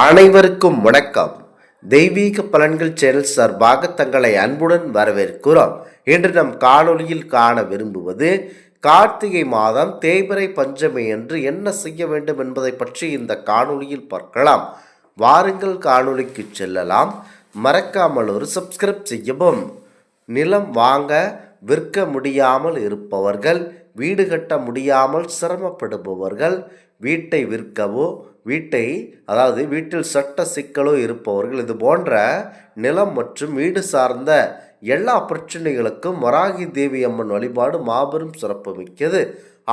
அனைவருக்கும் வணக்கம். தெய்வீக பலன்கள் சேனல் சார்பாக தங்களை அன்புடன் வரவேற்கிறோம். இன்று நம் காணொலியில் காண விரும்புவது கார்த்திகை மாதம் தேய்பிரை பஞ்சமி என்று என்ன செய்ய வேண்டும் என்பதை பற்றி இந்த காணொலியில் பார்க்கலாம். வாருங்கள் காணொலிக்கு செல்லலாம். மறக்காமல் ஒரு சப்ஸ்கிரைப் செய்யவும். நிலம் வாங்க விற்க முடியாமல் இருப்பவர்கள் வீடு கட்ட முடியாமல் சிரமப்படுபவர்கள் வீட்டை விற்கவோ வீட்டை அதாவது வீட்டில் சட்ட சிக்கலோ இருப்பவர்கள் இது போன்ற நிலம் மற்றும் வீடு சார்ந்த எல்லா பிரச்சனைகளுக்கும் வராகி தேவி அம்மன் வழிபாடு மாபெரும் சிறப்பு மிக்கது.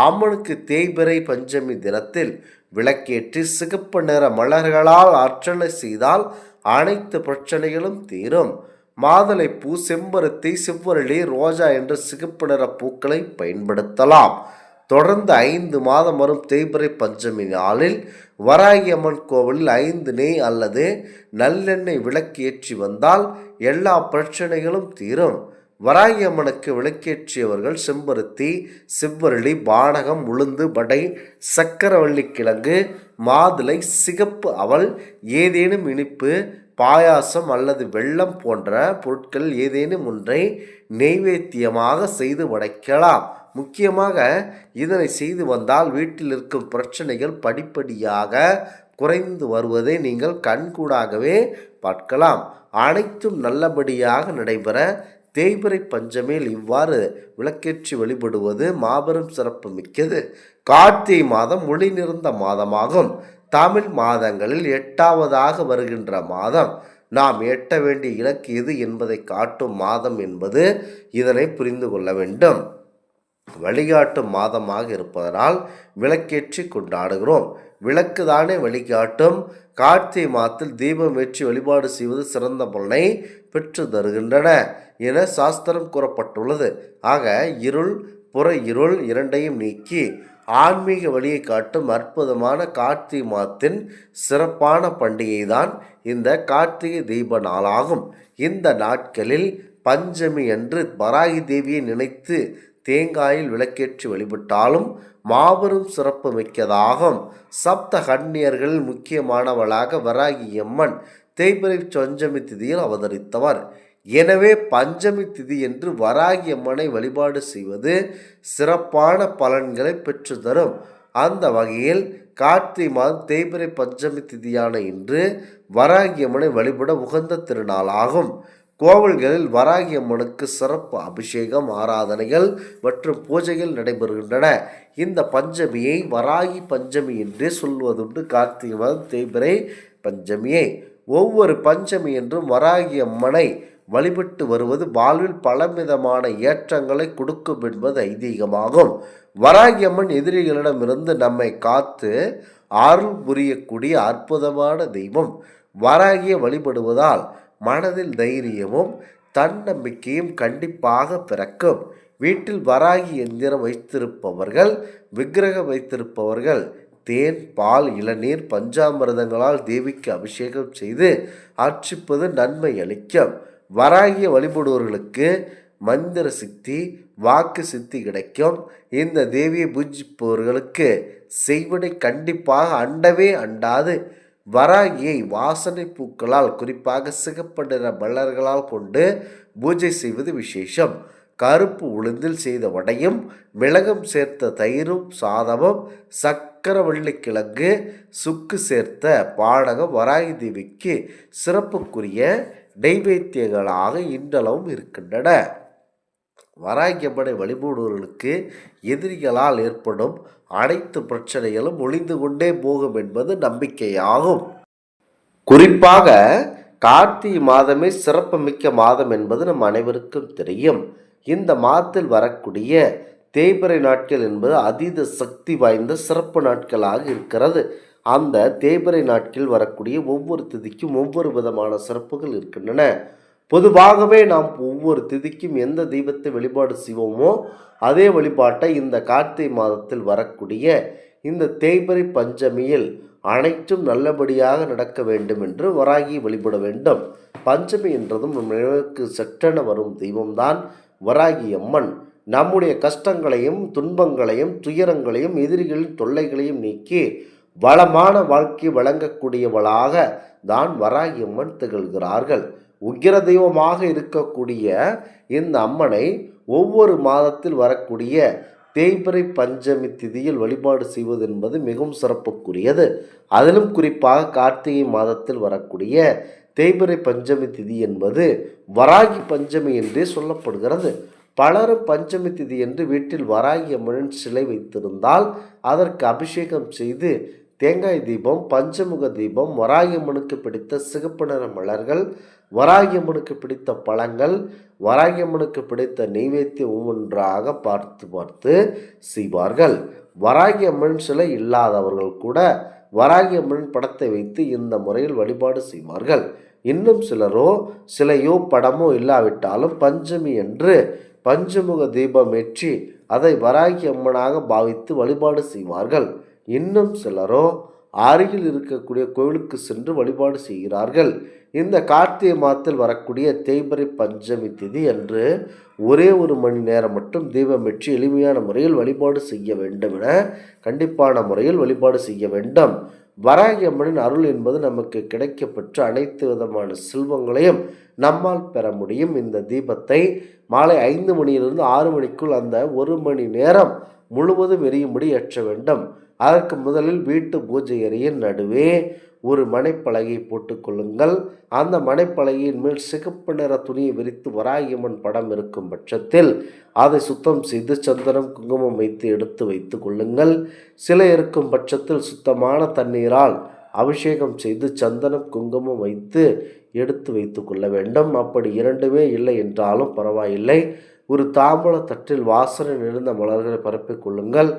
அம்மனுக்கு தேய்பிறை பஞ்சமி தினத்தில் விளக்கேற்றி சிகப்பு நிற மலர்களால் அர்ச்சனை செய்தால் அனைத்து பிரச்சனைகளும் தீரும். மாதுளை பூ செம்பருத்தி செவ்வரளி ரோஜா என்ற சிகப்பு நிற பூக்களை பயன்படுத்தலாம். தொடர்ந்து ஐந்து மாதம் வரும் தேய்பிறை பஞ்சமி நாளில் வராகியம்மன் கோவிலில் ஐந்து நெய் அல்லது நல்லெண்ணெய் விளக்கு ஏற்றி வந்தால் எல்லா பிரச்சனைகளும் தீரும். வராகி அம்மனுக்கு விளக்கேற்றியவர்கள் செம்பருத்தி செவ்வரளி பானகம் உளுந்து படை சக்கரவள்ளி கிழங்கு மாதுளை சிகப்பு அவல் ஏதேனும் இனிப்பு பாயாசம் அல்லது வெல்லம் போன்ற பொருட்கள் ஏதேனும் ஒன்றை நெய்வேத்தியமாக செய்து படைக்கலாம் முக்கியமாக இதனை செய்து வந்தால் வீட்டில் இருக்கும் பிரச்சனைகள் படிப்படியாக குறைந்து வருவதை நீங்கள் கண்கூடாகவே பார்க்கலாம். அனைத்தும் நல்லபடியாக நடைபெற தேய்பிறை பஞ்சமியில் இவ்வாறு விளக்கேற்றி வழிபடுவது மாபெரும் சிறப்பு மிக்கது. கார்த்திகை மாதம் ஒளி நிறந்த மாதமாகும். தமிழ் மாதங்களில் எட்டாவதாக வருகின்ற மாதம். நாம் எட்ட வேண்டிய இலக்கு எது என்பதை காட்டும் மாதம் என்பது இதனை புரிந்து கொள்ள வேண்டும். வழிகாட்டும் மாதமாக இருப்பதனால் விளக்கேற்றி கொண்டாடுகிறோம். விளக்கு தானே வழிகாட்டும். கார்த்திகை மாதத்தில் தீபம் ஏற்றி வழிபாடு செய்வது சிறந்த பலனை பெற்று தருகின்றன என சாஸ்திரம் கூறப்பட்டுள்ளது. ஆக இருள் புற இருள் இரண்டையும் நீக்கி ஆன்மீக வழியை காட்டும் அற்புதமான கார்த்திகை மாதத்தின் சிறப்பான பண்டிகை தான் இந்த கார்த்திகை தீப நாளாகும். இந்த நாட்களில் பஞ்சமி அன்று பராகி தேவியை நினைத்து தேங்காயில் விளக்கேற்றி வழிபட்டாலும் மாபெரும் சிறப்பு மிக்கதாகும். சப்த கண்ணியர்களில் முக்கியமானவளாக வராகி அம்மன் தேய்பிரை பஞ்சமி திதியில் அவதரித்தவர். எனவே பஞ்சமி திதி என்று வராகி அம்மனை வழிபாடு செய்வது சிறப்பான பலன்களை பெற்று தரும். அந்த வகையில் கார்த்திகை மாதம் தேய்பிரை பஞ்சமி திதியான இன்று வராகி அம்மனை வழிபட உகந்த திருநாளாகும். கோவில்களில் வராகி அம்மனுக்கு சிறப்பு அபிஷேகம் ஆராதனைகள் மற்றும் பூஜைகள் நடைபெறுகின்றன. இந்த பஞ்சமியை வராகி பஞ்சமி என்றே சொல்வதுண்டு. கார்த்திகை மாதம் தேய்பிரை பஞ்சமியை. ஒவ்வொரு பஞ்சமி என்றும் வராகி அம்மனை வழிபட்டு வருவது வாழ்வில் பலவிதமான ஏற்றங்களை கொடுக்கும் என்பது ஐதீகமாகும். வராகி அம்மன் எதிரிகளிடமிருந்து நம்மை காத்து அருள் புரியக்கூடிய அற்புதமான தெய்வம். வராகியை வழிபடுவதால் மனதில் தைரியமும் தன்னம்பிக்கையும் கண்டிப்பாக பிறக்கும். வீட்டில் வராகி எந்திரம் வைத்திருப்பவர்கள் விக்கிரகம் வைத்திருப்பவர்கள் தேன் பால் இளநீர் பஞ்சாமிரதங்களால் தேவிக்கு அபிஷேகம் செய்து அர்ச்சிப்பது நன்மை அளிக்கும். வராகிய வழிபடுவர்களுக்கு மந்திர சித்தி வாக்கு சித்தி கிடைக்கும். இந்த தேவியை பூஜிப்பவர்களுக்கு செய்வனை கண்டிப்பாக அண்டவே அண்டாது. வராகியை வாசனை பூக்களால் குறிப்பாக சிகப்பு நிற மலர்களால் கொண்டு பூஜை செய்வது விசேஷம். கருப்பு உளுந்தில் செய்த வடையும் மிளகும் சேர்த்த தயிரும் சாதமும் சக்கரவள்ளி கிழங்கு சுக்கு சேர்த்த பாடகம் வராகி தேவிக்கு சிறப்புக்குரிய நெய்வேத்தியங்களாக இன்றளவும் இருக்கின்றன. வராகியம்மனை வழிபடுவர்களுக்கு எதிரிகளால் ஏற்படும் அனைத்து பிரச்சனைகளும் ஒளிந்து கொண்டே போகும் என்பது நம்பிக்கையாகும். குறிப்பாக கார்த்திகை மாதமே சிறப்புமிக்க மாதம் என்பது நம் அனைவருக்கும் தெரியும். இந்த மாதத்தில் வரக்கூடிய தேய்பிறை நாட்கள் என்பது அதீத சக்தி வாய்ந்த சிறப்பு நாட்களாக இருக்கிறது. அந்த தேய்பிறை நாட்கள் வரக்கூடிய ஒவ்வொரு திதிக்கும் ஒவ்வொரு விதமான சிறப்புகள் இருக்கின்றன. பொதுவாகவே நாம் ஒவ்வொரு திதிக்கும் எந்த தெய்வத்தை வழிபாடு செய்வோமோ அதே வழிபாட்டை இந்த கார்த்திகை மாதத்தில் வரக்கூடிய இந்த தேய்பரி பஞ்சமியில் அனைத்தும் நல்லபடியாக நடக்க வேண்டும் என்று வராகி வழிபட வேண்டும். பஞ்சமி என்றதும் நம் நினைவுக்கு சட்டென வரும் தெய்வம்தான் வராகி அம்மன். நம்முடைய கஷ்டங்களையும் துன்பங்களையும் துயரங்களையும் எதிரிகளின் தொல்லைகளையும் நீக்கி வளமான வாழ்க்கை வழங்கக்கூடியவளாக தான் வராகி அம்மன் திகழ்கிறார்கள். உக்கிர தெய்வமாக இருக்கக்கூடிய இந்த அம்மனை ஒவ்வொரு மாதத்தில் வரக்கூடிய தேய்பிறை பஞ்சமி திதியில் வழிபாடு செய்வது என்பது மிகவும் சிறப்புக்குரியது. அதிலும் குறிப்பாக கார்த்திகை மாதத்தில் வரக்கூடிய தேய்பிறை பஞ்சமி திதி என்பது வராகி பஞ்சமி என்றே சொல்லப்படுகிறது. பலரும் பஞ்சமி திதி என்று வீட்டில் வராகி அம்மனின் சிலை வைத்திருந்தால் அதற்கு அபிஷேகம் செய்து தேங்காய் தீபம் பஞ்சமுக தீபம் வராகியம்மனுக்கு பிடித்த சிகப்பு நிற மலர்கள் வராகியம்மனுக்கு பிடித்த பழங்கள் வராகியம்மனுக்கு பிடித்த நெய்வேத்தியம் ஒவ்வொன்றாக பார்த்து பார்த்து செய்வார்கள். வராகியம்மன் சிலை இல்லாதவர்கள் கூட வராகியம்மன் படத்தை வைத்து இந்த முறையில் வழிபாடு செய்வார்கள். இன்னும் சிலரோ சிலையோ படமோ இல்லாவிட்டாலும் பஞ்சமி என்று பஞ்சமுக தீபம் ஏற்றி அதை வராகி அம்மனாக பாவித்து வழிபாடு செய்வார்கள். இன்னும் சிலரோ அருகில் இருக்கக்கூடிய கோவிலுக்கு சென்று வழிபாடு செய்கிறார்கள். இந்த கார்த்திகை மாதத்தில் வரக்கூடிய தேய்பிரை பஞ்சமி திதி அன்று ஒரே ஒரு மணி நேரம் மட்டும் தீபம் வெற்றி எளிமையான முறையில் வழிபாடு செய்ய வேண்டும் என கண்டிப்பான முறையில் வழிபாடு செய்ய வேண்டும். வராகி அம்மனின் அருள் என்பது நமக்கு கிடைக்கப்பெற்ற அனைத்து விதமான செல்வங்களையும் நம்மால் பெற முடியும். இந்த தீபத்தை மாலை ஐந்து மணியிலிருந்து ஆறு மணிக்குள் அந்த ஒரு மணி நேரம் முழுவதும் எரியும்படி ஏற்ற வேண்டும். அதற்கு முதலில் வீட்டு பூஜை அறையின் நடுவே ஒரு மனைப்பலகை போட்டுக்கொள்ளுங்கள் அந்த மனைப்பலகையின் மேல் சிகப்பு நிற துணியை விரித்து வராகியம்மன் படம் இருக்கும் பட்சத்தில் அதை சுத்தம் செய்து சந்தனம் குங்குமம் வைத்து எடுத்து வைத்து கொள்ளுங்கள். சிலை இருக்கும் பட்சத்தில் சுத்தமான தண்ணீரால் அபிஷேகம் செய்து சந்தனம் குங்குமம் வைத்து எடுத்து வைத்து கொள்ள வேண்டும். அப்படி இரண்டுமே இல்லை என்றாலும் பரவாயில்லை. ஒரு தாம்பூல தட்டில் வாசனை நிறைந்த மலர்களை பரப்பிக் கொள்ளுங்கள்.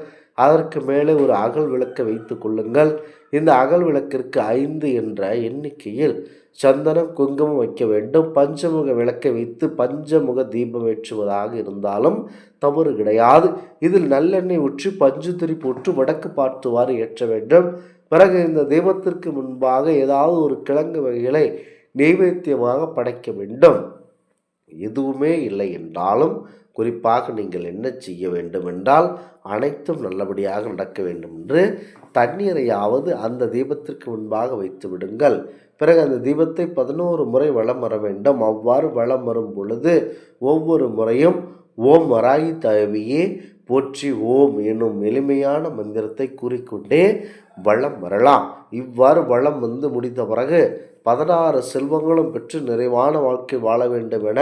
அதற்கு மேலே ஒரு அகல் விளக்கை வைத்து கொள்ளுங்கள். இந்த அகல் விளக்கிற்கு ஐந்து என்ற எண்ணிக்கையில் சந்தனம் குங்குமம் வைக்க வேண்டும். பஞ்சமுக விளக்கை வைத்து பஞ்சமுக தீபம் ஏற்றுவதாக இருந்தாலும் தவறு கிடையாது. இதில் நல்லெண்ணெய் ஊற்றி பஞ்சுத்திரி போட்டு வடக்கு பார்த்துவாறு ஏற்ற வேண்டும். பிறகு இந்த தீபத்திற்கு முன்பாக ஏதாவது ஒரு கிழங்கு வகைகளை நெய்வேத்தியமாக படைக்க வேண்டும். எதுவுமே இல்லை என்றாலும் குறிப்பாக நீங்கள் என்ன செய்ய வேண்டும் என்றால் அனைத்தும் நல்லபடியாக நடக்க வேண்டும் என்று தண்ணீரையாவது அந்த தீபத்திற்கு முன்பாக வைத்து விடுங்கள். பிறகு அந்த தீபத்தை பதினோரு முறை வலம் வர வேண்டும். அவ்வாறு வலம் வரும் பொழுது ஒவ்வொரு முறையும் ஓம் வராகி தவியே போற்றி ஓம் எனும் எளிமையான மந்திரத்தை கூறிக்கொண்டே வளம் வரலாம். இவ்வாறு வளம் வந்து முடிந்த பிறகு பதினாறு செல்வங்களும் பெற்று நிறைவான வாழ்க்கை வாழ வேண்டும் என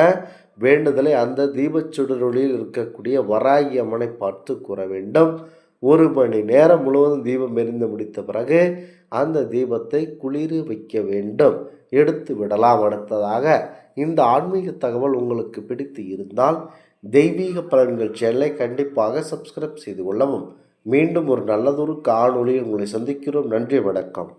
வேண்டுதலை அந்த தீபச்சுடரொளியில் இருக்கக்கூடிய வராகி அம்மனை பார்த்து கூற வேண்டும். ஒரு மணி நேரம் முழுவதும் தீபம் எரிந்து முடித்த பிறகு அந்த தீபத்தை குளிர் வைக்க வேண்டும். எடுத்து விடலாம். அடுத்ததாக இந்த ஆன்மீக தகவல் உங்களுக்கு பிடித்து இருந்தால் தெய்வீக பலன்கள் சேனலை கண்டிப்பாக சப்ஸ்கிரைப் செய்து கொள்ளவும். மீண்டும் ஒரு நல்லதொரு காணொளி உங்களை சந்திக்கிறோம். நன்றி வணக்கம்.